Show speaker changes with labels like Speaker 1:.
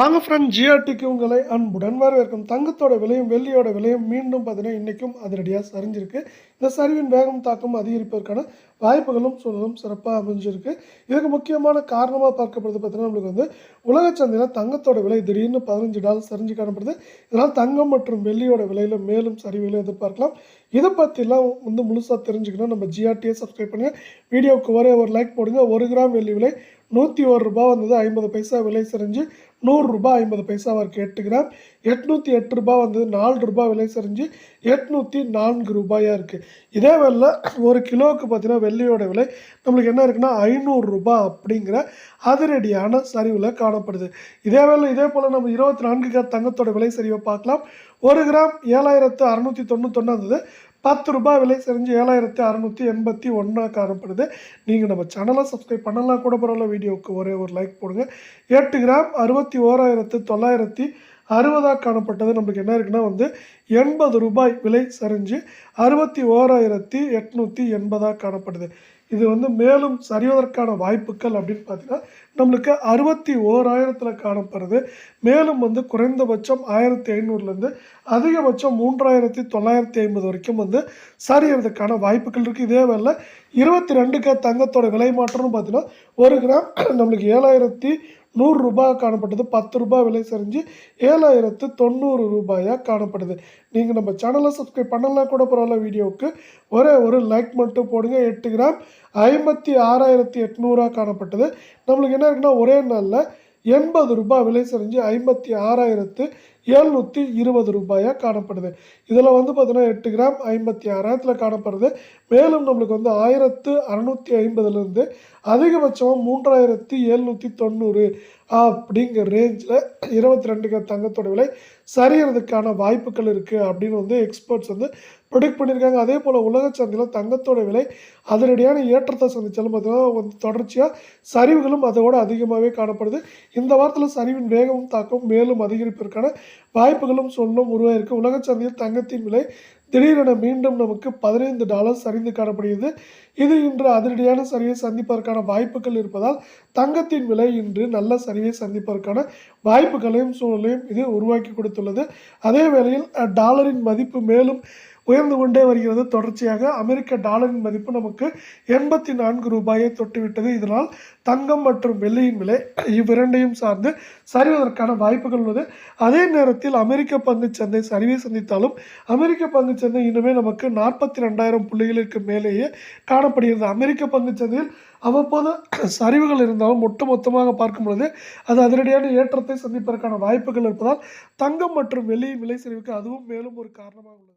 Speaker 1: வாங்க ஃப்ரெண்ட் ஜிஆர்டிக்கு உங்களை அன்புடன் வரவேற்கும். தங்கத்தோட விலையும் வெள்ளியோட விலையும் மீண்டும் பார்த்தீங்கன்னா இன்றைக்கும் அதிரடியாக சரிஞ்சிருக்கு. இந்த சரிவின் வேகம் தாக்கம் அதிகரிப்பதற்கான வாய்ப்புகளும் சூழலும் சிறப்பாக அமைஞ்சிருக்கு. இதுக்கு முக்கியமான காரணமாக பார்க்கப்படுது பார்த்தீங்கன்னா நம்மளுக்கு வந்து உலக சந்தையில் தங்கத்தோட விலை திடீர்னு பதினஞ்சு டாலர் சரிஞ்சு காணப்படுது. இதனால் தங்கம் மற்றும் வெள்ளியோட விலையில் மேலும் சரிவுகளை எதிர்பார்க்கலாம். இதை பற்றிலாம் வந்து முழுசாக தெரிஞ்சுக்கணும். நம்ம ஜிஆர்டியை சப்ஸ்கிரைப் பண்ணுங்கள் வீடியோவுக்கு ஒரே ஒரு லைக் போடுங்க. ஒரு கிராம் வெள்ளி விலை நூற்றி ஒரு ரூபா வந்தது ஐம்பது பைசா விலை சரிஞ்சு நூறுரூபா ஐம்பது பைசா அவர் எட்டு கிராம் எட்நூற்றி எட்டு ரூபா வந்தது நாலு ரூபா விலை சரிஞ்சு எட்நூற்றி நான்கு ரூபாயாக இருக்குது இதே வெளில ஒரு கிலோவுக்கு பார்த்தீங்கன்னா வெள்ளியோட விலை நம்மளுக்கு என்ன இருக்குன்னா ஐநூறுரூபா அப்படிங்கிற அதிரடியான சரிவில் காணப்படுது. இதே வேலை இதே போல் நம்ம இருபத்தி நான்கு கிராம் தங்கத்தோட விலை சரிவை பார்க்கலாம். ஒரு கிராம் ஏழாயிரத்து அறநூற்றி தொண்ணூத்தொன்று இருந்தது பத்து ரூபாய் விலை செஞ்சு ஏழாயிரத்தி அறநூற்றி எண்பத்தி ஒன்றாக காணப்படுது. நீங்கள் நம்ம சேனலை சப்ஸ்கிரைப் பண்ணலாம் கூட பரவாயில்ல வீடியோவுக்கு ஒரே ஒரு லைக் போடுங்க. எட்டு கிராம் அறுபத்தி ஓராயிரத்து தொள்ளாயிரத்தி அறுபதாக காணப்பட்டது. நம்மளுக்கு என்ன இருக்குன்னா வந்து எண்பது ரூபாய் விலை சரிஞ்சு அறுபத்தி ஓராயிரத்தி எட்நூற்றி எண்பதாக காணப்படுது. இது வந்து மேலும் சரிவதற்கான வாய்ப்புகள் அப்படின்னு பார்த்தீங்கன்னா நம்மளுக்கு அறுபத்தி ஓராயிரத்தில் காணப்படுறது மேலும் வந்து குறைந்தபட்சம் ஆயிரத்தி ஐநூறுலேருந்து அதிகபட்சம் மூன்றாயிரத்தி தொள்ளாயிரத்தி ஐம்பது வரைக்கும் வந்து சரியறதுக்கான வாய்ப்புகள் இருக்குது இதே வேலை இருபத்தி ரெண்டுக்கு தங்கத்தோட விலை மாற்றம்னு பார்த்தீங்கன்னா ஒரு கிராம் நம்மளுக்கு ஏழாயிரத்தி நூறு ரூபாய் காணப்பட்டது பத்து ரூபாய் விலை சரிஞ்சு ஏழாயிரத்து தொண்ணூறு ரூபாயாக காணப்படுது. நீங்கள் நம்ம சேனலை சப்ஸ்கிரைப் பண்ணலாம் கூட பரவாயில்ல வீடியோவுக்கு ஒரே ஒரு லைக் மட்டும் போடுங்க. எட்டு கிராம் ஐம்பத்தி ஆறாயிரத்தி எட்நூறாக காணப்பட்டது. நம்மளுக்கு என்ன இருக்குன்னா ஒரே நாளில் எண்பது ரூபாய் விலை சரிஞ்சு ஐம்பத்தி ஆறாயிரத்து ஏழ்நூற்றி இருபது ரூபாயாக காணப்படுது. இதில் வந்து பார்த்தீங்கன்னா எட்டு கிராம் ஐம்பத்தி ஆறாயிரத்தில் காணப்படுது. மேலும் நம்மளுக்கு வந்து ஆயிரத்து அறநூற்றி ஐம்பதுலேருந்து அதிகபட்சமாக மூன்றாயிரத்தி எழுநூற்றி தொண்ணூறு அப்படிங்கிற ரேஞ்சில் இருபத்தி ரெண்டு கிராம் தங்கத்தோட விலை சரியறதுக்கான வாய்ப்புகள் இருக்குது அப்படின்னு வந்து எக்ஸ்பர்ட்ஸ் வந்து ப்ரொடிக்ட் பண்ணியிருக்காங்க. அதே போல் உலக சந்தையில் தங்கத்தோட விலை அதிரடியான ஏற்றத்தை சந்தித்தாலும் பார்த்தீங்கன்னா வந்து தொடர்ச்சியாக சரிவுகளும் அதோடு அதிகமாகவே காணப்படுது. இந்த வாரத்தில் சரிவின் வேகமும் தாக்கம் மேலும் அதிகரிப்பதற்கான வாய்ப்புகளும் சொல்லும் உருவாயிருக்கு. உலக சந்தையில் தங்கத்தின் விலை திடீரென மீண்டும் நமக்கு பதினைந்து டாலர் சரிந்து காணப்படுகிறது. இது இன்று அதிரடியான சரிவை சந்திப்பதற்கான வாய்ப்புகள் இருப்பதால் தங்கத்தின் விலை இன்று நல்ல சரிவை சந்திப்பதற்கான வாய்ப்புகளையும் சூழலையும் இது உருவாக்கி கொடுத்துள்ளது. அதே வேளையில் டாலரின் மதிப்பு மேலும் உயர்ந்து கொண்டே வருகிறது. தொடர்ச்சியாக அமெரிக்க டாலரின் மதிப்பு நமக்கு எண்பத்தி நான்கு ரூபாயை தொட்டுவிட்டது. இதனால் தங்கம் மற்றும் வெள்ளியின் விலை இவ்விரண்டையும் சார்ந்து சரிவதற்கான வாய்ப்புகள் உள்ளது. அதே நேரத்தில் அமெரிக்க பங்கு சந்தை சரிவை சந்தித்தாலும் அமெரிக்க பங்கு சந்தை இன்னுமே நமக்கு நாற்பத்தி ரெண்டாயிரம் புள்ளிகளுக்கு மேலேயே காணப்படுகிறது. அமெரிக்க பங்கு சந்தையில் அவ்வப்போது சரிவுகள் இருந்தாலும் ஒட்டு மொத்தமாக பார்க்கும் பொழுது அது அதிரடியான ஏற்றத்தை சந்திப்பதற்கான வாய்ப்புகள் இருப்பதால் தங்கம் மற்றும் வெள்ளியின் விலை சரிவுக்கு அதுவும் மேலும் ஒரு காரணமாக உள்ளது.